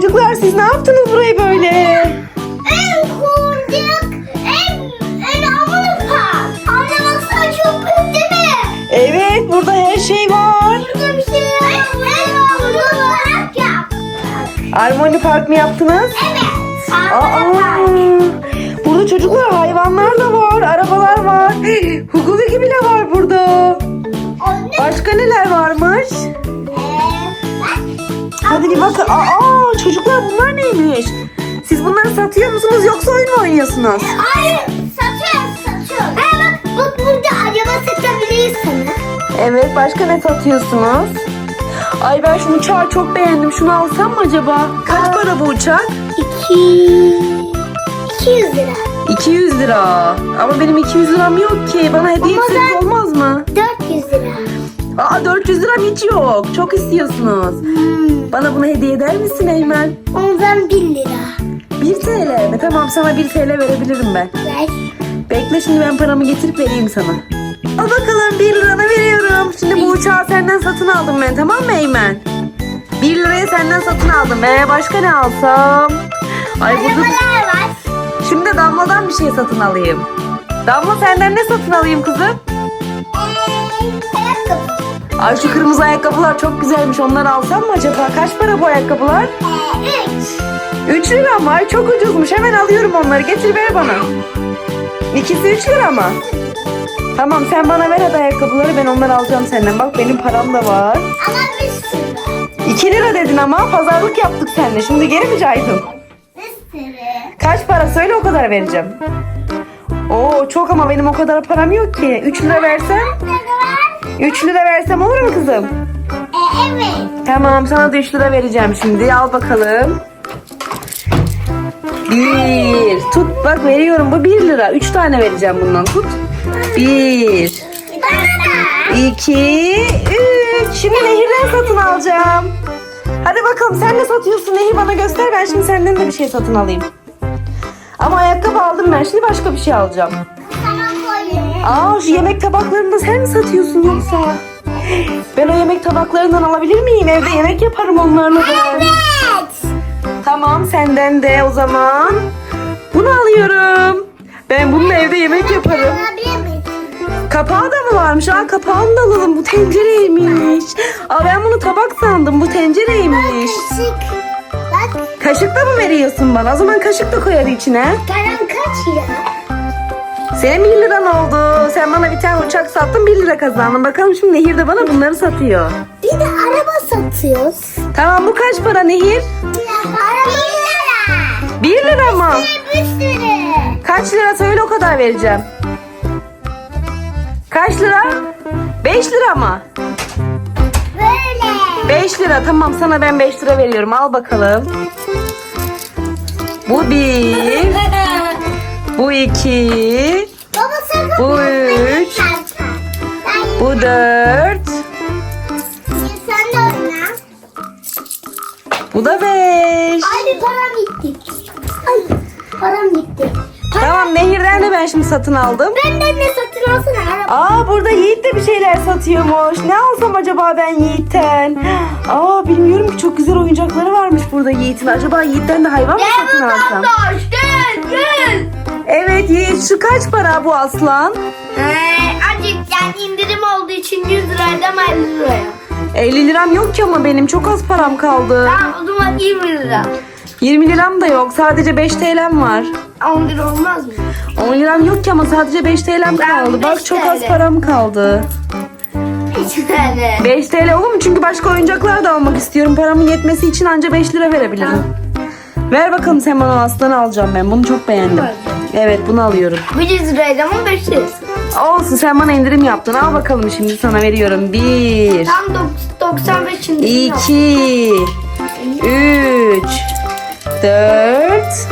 çocuklar siz ne yaptınız burayı böyle? En kunduk, en, en park. Anne baksana çok büyük değil mi? Evet burada her şey var. Burada bir şey yok. En havalı park yaptık. Armoni Park mı yaptınız? Evet. Aa, Havalı park. burada çocuklar hayvanlar da var, arabalar var. Huguki bile var burada. Anne. Başka neler varmış? Ee. Hadi bir bakın. Aa çocuklar satıyor musunuz yoksa oyun mu oynuyorsunuz? Hayır, satıyoruz, satıyoruz. Ha bak, bak burada araba satabiliriz sana. Evet başka ne satıyorsunuz? Ay ben şu uçağı çok beğendim. Şunu alsam mı acaba? Kaç para bu uçak? İki... 200 lira. 200 lira. Ama benim 200 liram yok ki. Bana hediye Ama etseniz ben- olmaz mı? 400 lira. Aa 400 liram hiç yok. Çok istiyorsunuz. Hmm. Bana bunu hediye eder misin Eymen? Ondan 1000 lira. 1 TL mi? Tamam sana 1 TL verebilirim ben. Ver. Bekle şimdi ben paramı getirip vereyim sana. Al bakalım 1 liranı veriyorum. Şimdi bu uçağı senden satın aldım ben tamam mı Eymen? 1 liraya senden satın aldım. Ee başka ne alsam? Ay burada... Arabalar var. Şimdi Damla'dan bir şey satın alayım. Damla senden ne satın alayım kızım? Ee, ayakkabı. Ay şu kırmızı ayakkabılar çok güzelmiş. Onları alsam mı acaba? Kaç para bu ayakkabılar? Ee, 3. 3 lira mı? Ay çok ucuzmuş. Hemen alıyorum onları. Getir ver bana. İkisi 3 lira mı? Tamam sen bana ver hadi ayakkabıları ben onları alacağım senden. Bak benim param da var. Ama bir sürü. 2 lira dedin ama pazarlık yaptık seninle. Şimdi geri mi caydın? Bir sürü. Kaç para söyle o kadar vereceğim. Oo çok ama benim o kadar param yok ki. 3 lira versem? Ne var? 3 lira versem olur mu kızım? Ee, evet. Tamam sana da 3 lira vereceğim şimdi. Al bakalım. Bir. Tut bak veriyorum bu 1 lira. 3 tane vereceğim bundan tut. 1, Bana da. 2, 3. Şimdi Nehir'den satın alacağım. Hadi bakalım sen ne satıyorsun Nehir bana göster. Ben şimdi senden de bir şey satın alayım. Ama ayakkabı aldım ben. Şimdi başka bir şey alacağım. Aa şu yemek tabaklarını da sen mi satıyorsun yoksa? Ben o yemek tabaklarından alabilir miyim? Evde yemek yaparım onlarla da. Evet. Tamam senden de o zaman. Bunu alıyorum. Ben bununla evde yemek yaparım. Kapağı da mı varmış? Aa kapağını da alalım. Bu tencereymiş. Aa ben bunu tabak sandım. Bu tencereymiş. Kaşık da mı veriyorsun bana? O zaman kaşık da koyar içine. Param kaç ya? Senin 1 liran oldu. Sen bana bir tane uçak sattın 1 lira kazandın. Bakalım şimdi Nehir de bana bunları satıyor. Bir de araba satıyoruz. Tamam bu kaç para Nehir? Araba 1 lira. 1 lira mı? Bir sürü. Kaç lira söyle o kadar vereceğim. Kaç lira? 5 lira mı? Böyle. 5 lira tamam sana ben 5 lira veriyorum al bakalım. Bu bir, bu iki, Baba Bu üç. bu dört, Ay param gitti. Ay param gitti. Tamam Nehir'den de ben şimdi satın aldım. Benden ne satın alsana araba. Aa burada Yiğit de bir şeyler satıyormuş. Ne alsam acaba ben Yiğit'ten? Aa bilmiyorum ki çok güzel oyuncakları varmış burada Yiğit'in. Acaba Yiğit'ten de hayvan mı satın alsam? gel gel. Evet Yiğit şu kaç para bu aslan? Ee, azıcık yani indirim olduğu için 100 liraydan 50 liraya. 50 liram yok ki ama benim çok az param kaldı. Tamam o zaman 20 lira. 20 liram da yok sadece 5 TL'm var. 10 lira olmaz mı? 10 liram yok ki ama sadece 5 TL'm Ben kaldı. Bak 5 çok az TL. param kaldı. 2 tane. 5 TL olur mu? Çünkü başka oyuncaklar da almak istiyorum. Paramın yetmesi için anca 5 lira verebilirim. Ver bakalım sen bana o aslanı alacağım ben. Bunu çok beğendim. Evet bunu alıyorum. Bu 100 liraydı ama 5 lirası. Olsun sen bana indirim yaptın. Al bakalım şimdi sana veriyorum. 1, Tam dok- 95 indirim yok. 2, 3, 4,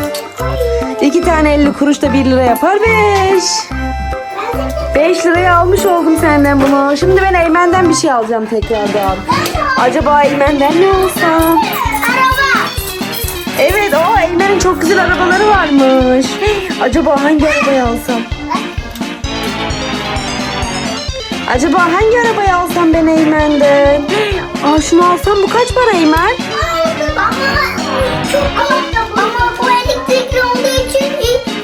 2 tane 50 kuruş da 1 lira yapar 5. 5 liraya almış oldum senden bunu. Şimdi ben Eymen'den bir şey alacağım tekrardan. Acaba Eymen'den ne alsam? Araba. Evet o Eymen'in çok güzel arabaları varmış. Acaba hangi arabayı alsam? Acaba hangi arabayı alsam ben Eymen'den? Aa şunu alsam bu kaç para Eymen? Ama çok az ama bu elektrikli olduğu için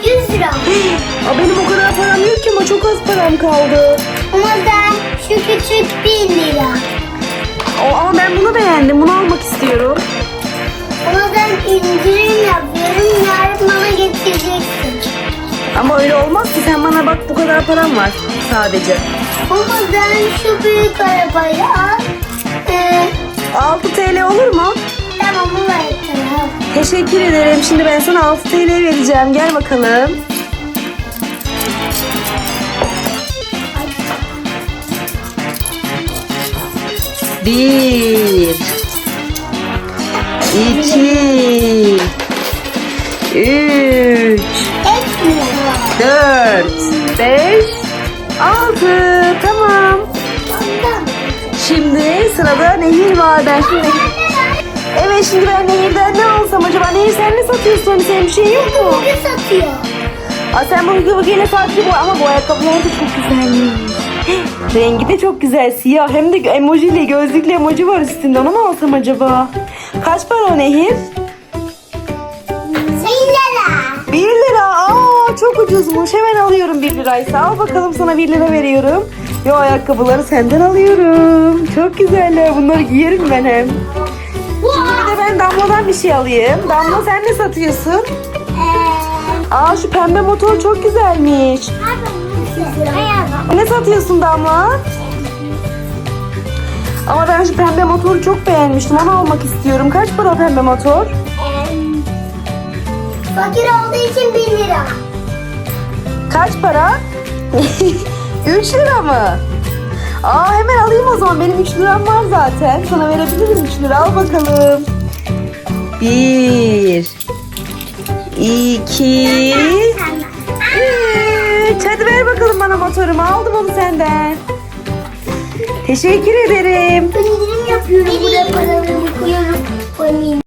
100 lira. Aa, benim o kadar param yok ki ama çok az param kaldı. Ama ben şu küçük 1 lira. O, ama ben bunu beğendim. Bunu almak istiyorum. Ama ben indirim yapıyorum. Yarın bana getireceksin. Ama öyle olmaz ki. Sen bana bak bu kadar param var sadece. Ama ben şu büyük arabayı al. Ee, 6 TL olur mu? tamam bu tamam. Teşekkür ederim. Şimdi ben sana 6 TL vereceğim. Gel bakalım. Bir, iki, üç, dört, beş, altı. Tamam. Şimdi sırada Nehir var. Ben şimdi Evet şimdi ben Nehir'den ne alsam acaba? Nehir sen ne satıyorsun? Hani senin bir şeyin yok mu? Bugün satıyor. Aa, sen bunu bugün yine farklı bu ama bu ayakkabılar da çok güzelmiş. Rengi de çok güzel siyah hem de emojili gözlüklü emoji var üstünde onu mu alsam acaba? Kaç para o Nehir? Bir lira. 1 lira. Aa çok ucuzmuş. Hemen alıyorum 1 liraysa. Al bakalım sana 1 lira veriyorum. Yo ayakkabıları senden alıyorum. Çok güzeller. Bunları giyerim ben hem. De ben Damla'dan bir şey alayım. Damla sen ne satıyorsun? Ee, Aa şu pembe motor çok güzelmiş. Ne satıyorsun Damla? Ama ben şu pembe motoru çok beğenmiştim. Onu almak istiyorum. Kaç para pembe motor? Fakir olduğu için 1 lira. Kaç para? 3 lira mı? Aa hemen alayım o zaman. Benim 3 liram var zaten. Sana verebilirim 3 lira. Al bakalım. 1 2 3 Hadi ver bakalım bana motorumu. Aldım onu senden. Teşekkür ederim. İndirim yapıyorum. Buraya. Koyayım.